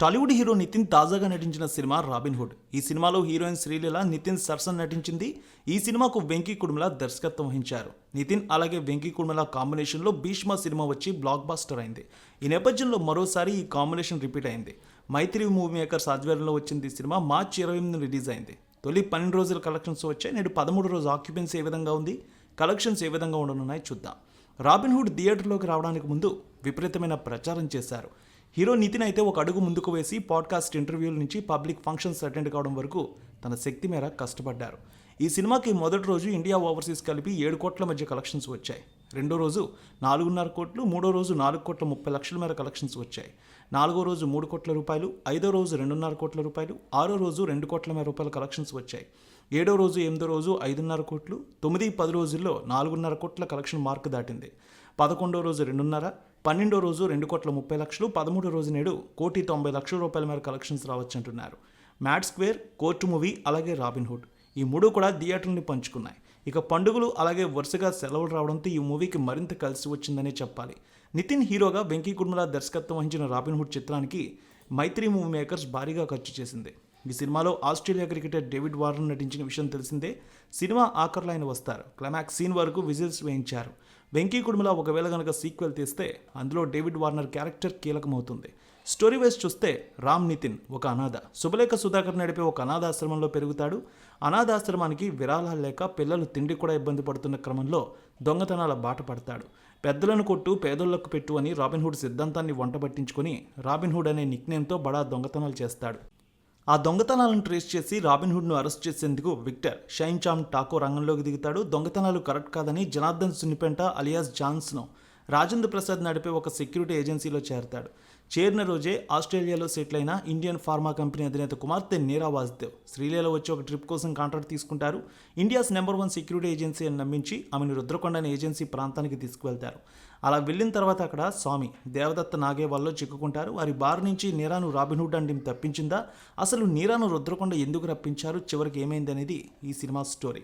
Tollywood hero Nitin తాజాగా నటించిన cinema robin Hood. ఈ సినిమాలో హీరోయిన్ శ్రీలీల నితిన్ సరసన్ నటించింది. ఈ సినిమాకు వెంకీ కుడుమల దర్శకత్వం వహించారు. నితిన్ అలాగే వెంకీ కుడుమల కాంబినేషన్లో భీష్మ సినిమా వచ్చి బ్లాక్ బాస్టర్ అయింది. ఈ నేపథ్యంలో మరోసారి ఈ కాంబినేషన్ రిపీట్ అయింది. మైత్రి మూవీ మేకర్స్ ఆధ్వర్యంలో వచ్చింది ఈ సినిమా మార్చి ఇరవై ఎనిమిది రిలీజ్ అయింది. తొలి పన్నెండు రోజుల కలెక్షన్స్ వచ్చాయి. నేడు పదమూడు రోజు ఆక్యుపెన్సీ ఏ విధంగా ఉంది? కలెక్షన్స్ ఏ విధంగా ఉండనున్నాయి చూద్దాం. రాబిన్ హుడ్ థియేటర్లోకి రావడానికి ముందు విపరీతమైన ప్రచారం చేశారు. హీరో నితిన్ అయితే ఒక అడుగు ముందుకు వేసి పాడ్కాస్ట్ ఇంటర్వ్యూల నుంచి పబ్లిక్ ఫంక్షన్స్ అటెండ్ కావడం వరకు తన శక్తి మేర కష్టపడ్డారు. ఈ సినిమాకి మొదటి రోజు ఇండియా ఓవర్సీస్ కలిపి ఏడు కోట్ల మధ్య కలెక్షన్స్ వచ్చాయి. రెండో రోజు నాలుగున్నర కోట్లు మూడో రోజు నాలుగు కోట్ల ముప్పై లక్షల మేర కలెక్షన్స్ వచ్చాయి. నాలుగో రోజు మూడు కోట్ల రూపాయలు ఐదో రోజు రెండున్నర కోట్ల రూపాయలు ఆరో రోజు రెండు కోట్ల మేర రూపాయల కలెక్షన్స్ వచ్చాయి. ఏడో రోజు ఎనిమిదో రోజు ఐదున్నర కోట్లు తొమ్మిది పది రోజుల్లో నాలుగున్నర కోట్ల కలెక్షన్ మార్క్ దాటింది. పదకొండో రోజు రెండున్నర పన్నెండో రోజు రెండు కోట్ల ముప్పై లక్షలు పదమూడో రోజు నేడు కోటి తొంభై లక్షల రూపాయల మేర కలెక్షన్స్ రావచ్చంటున్నారు. మ్యాట్ స్క్వేర్ కోర్టు మూవీ అలాగే రాబిన్ హుడ్. ఈ మూడు కూడా థియేటర్ని పంచుకున్నాయి. ఇక పండుగలు అలాగే వరుసగా సెలవులు రావడంతో ఈ మూవీకి మరింత కలిసి వచ్చిందనే చెప్పాలి. నితిన్ హీరోగా వెంకీ కుర్మల దర్శకత్వం వహించిన రాబిన్ హుడ్ చిత్రానికి మైత్రి మూవీ మేకర్స్ భారీగా ఖర్చు చేసింది. ఈ సినిమాలో ఆస్ట్రేలియా క్రికెటర్ డేవిడ్ వార్నర్ నటించిన విషయం తెలిసిందే. సినిమా ఆఖర్లో ఆయన వస్తారు. క్లైమాక్స్ సీన్ వరకు విజిల్స్ వేయించారు. వెంకీ కుడుమల ఒకవేళ కనుక సీక్వెల్ తీస్తే అందులో డేవిడ్ వార్నర్ క్యారెక్టర్ కీలకమవుతుంది. స్టోరీ వైజ్ చూస్తే రామ్ నితిన్ ఒక అనాథ. శుభలేఖ సుధాకర్ నడిపే ఒక అనాథాశ్రమంలో పెరుగుతాడు. అనాథాశ్రమానికి విరాళాలు లేక పిల్లలు తిండి కూడా ఇబ్బంది పడుతున్న క్రమంలో దొంగతనాల బాట పడతాడు. పెద్దలను కొట్టు పేదోళ్ళకు పెట్టు అని రాబిన్హుడ్ సిద్ధాంతాన్ని వంట పట్టించుకొని రాబిన్హుడ్ అనే నిక్నేమ్తో బడా దొంగతనాలు చేస్తాడు. ఆ దొంగతనాలను ట్రేస్ చేసి రాబిన్హుడ్ను అరెస్ట్ చేసేందుకు విక్టర్ షైన్ చామ్ టాకో రంగంలోకి దిగుతాడు. దొంగతనాలు కరెక్ట్ కాదని జనార్దన్ సున్నిపెంట అలియాస్ జాన్స్ను రాజేంద్ర ప్రసాద్ నడిపే ఒక సెక్యూరిటీ ఏజెన్సీలో చేరతాడు. చేరిన రోజే ఆస్ట్రేలియాలో సెటిల్ అయిన ఇండియన్ ఫార్మా కంపెనీ అధినేత కుమార్తె నీరా వాసుదేవ్ శ్రీలీల వచ్చి ఒక ట్రిప్ కోసం కాంట్రాక్ట్ తీసుకుంటారు. India's number one security agency అని నమ్మించి ఆమెను రుద్రకొండ అనే ఏజెన్సీ ప్రాంతానికి తీసుకువెళ్తారు. అలా వెళ్ళిన తర్వాత అక్కడ స్వామి దేవదత్త నాగే వాళ్ళు చిక్కుకుంటారు. వారి బారి నుంచి నీరాను రాబిన్హుడ్ అండి తప్పించిందా? అసలు నీరాను రుద్రకొండ ఎందుకు రప్పించారు? చివరికి ఏమైంది అనేది ఈ సినిమా స్టోరీ.